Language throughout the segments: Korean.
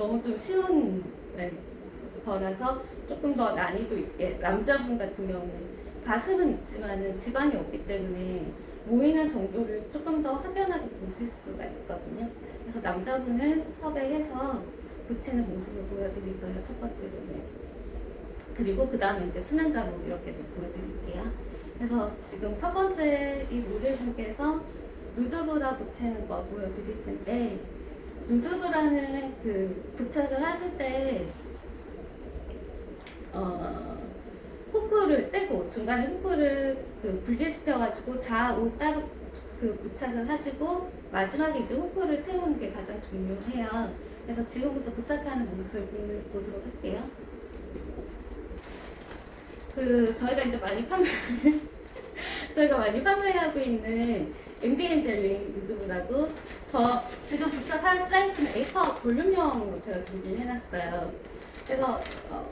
너무 좀 쉬운 네, 거라서 조금 더 난이도 있게 남자분 같은 경우는 가슴은 있지만은 지방이 없기 때문에 모이는 정도를 조금 더 확연하게 보실 수가 있거든요. 그래서 남자분은 섭외해서 붙이는 모습을 보여드릴 거예요. 첫 번째로는. 그리고 그 다음에 이제 수면자로 이렇게 좀 보여드릴게요. 그래서 지금 첫 번째 이 모델분께서 누드브라 붙이는 거 보여드릴 텐데 누드브라는 그 부착을 하실 때 어, 후크를 떼고 중간에 후크를 그 분리시켜가지고 좌우 따로 그 부착을 하시고 마지막에 이제 후크를 채우는 게 가장 중요해요. 그래서 지금부터 부착하는 모습을 보도록 할게요. 그 저희가 이제 많이 판매 저희가 많이 판매하고 있는 MBN 젤링 누드라고 저 지금 부착할 사이즈는 A4 볼륨형으로 제가 준비를 해놨어요. 그래서 어,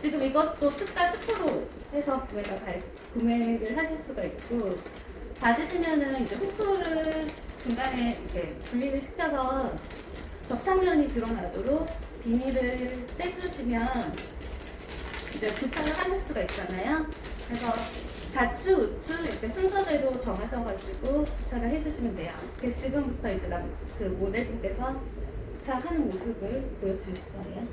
지금 이것도 특가 10% 해서 구매가 갈, 구매를 하실 수가 있고 받으시면은 이제 후크를 중간에 이렇게 분리를 시켜서 접착면이 드러나도록 비닐을 떼주시면 이제 부착을 하실 수가 있잖아요. 그래서 좌측, 우측 이렇게 순서대로 정하셔가지고 부착을 해주시면 돼요. 그 지금부터 이제 남, 그 모델분께서 부착하는 모습을 보여주실 거예요.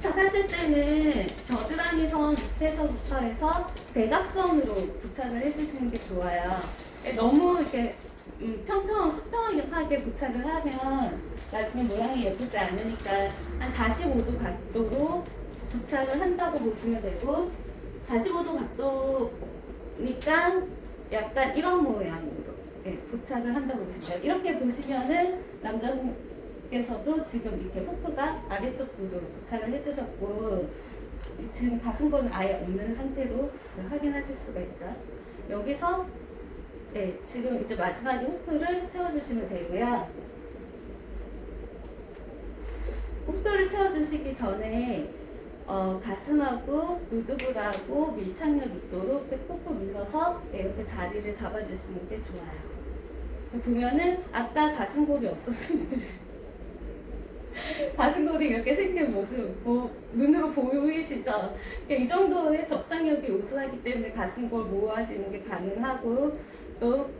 부착하실 때는 겨드랑이 선 밑에서부터 해서 대각선으로 부착을 해주시는 게 좋아요. 너무 이렇게 음, 평평, 수평하게 부착을 하면 나중에 모양이 예쁘지 않으니까 한 45도 각도로 부착을 한다고 보시면 되고 45도 각도니까 약간 이런 모양으로 예, 부착을 한다고 보시면. 이렇게 보시면은 남자분께서도 지금 이렇게 후크가 아래쪽 구조로 부착을 해주셨고 지금 가슴권은 아예 없는 상태로 확인하실 수가 있죠. 여기서 네, 지금 이제 마지막에 후크를 채워주시면 되고요. 후크를 채워주시기 전에 어, 가슴하고 누드브라하고 밀착력 있도록 꾹꾹 눌러서 네, 이렇게 자리를 잡아주시는 게 좋아요. 보면은 아까 가슴골이 분들 가슴골이 이렇게 생긴 모습 보, 눈으로 보이시죠? 그러니까 이 정도의 접착력이 우수하기 때문에 가슴골 모아지는 게 가능하고 또,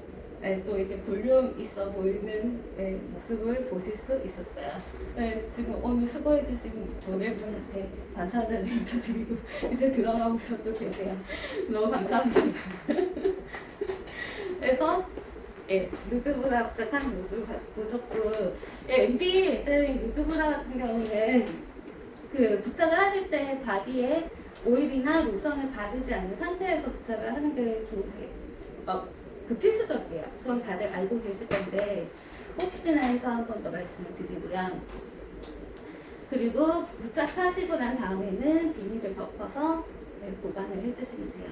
네, 또 이렇게 볼륨 있어 보이는 네, 모습을 보실 수 있었어요. 네, 지금 오늘 수고해주신 모델분한테 감사하다는 인사드리고 이제 들어가 보셔도 되세요. 너무 감사합니다. 그래서 예, 부착한 모습을 봐- 보셨고 예, MB 젤리 누드브라 같은 경우는 그 부착을 하실 때 바디에 오일이나 로션을 바르지 않는 상태에서 부착을 하는 게 좋으세요. 어, 그 필수적이에요. 그건 다들 알고 계실 건데 혹시나 해서 한 번 더 말씀을 드리고요. 그리고 부착하시고 난 다음에는 비닐을 덮어서 네, 보관을 해주시면 돼요.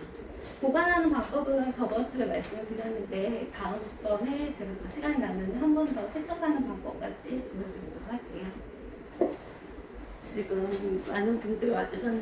보관하는 방법은 저번 주에 말씀을 드렸는데 다음번에 제가 또 시간이 나면 한 번 더 세척하는 방법까지 보여드리도록 할게요. 지금 많은 분들 와주셨는데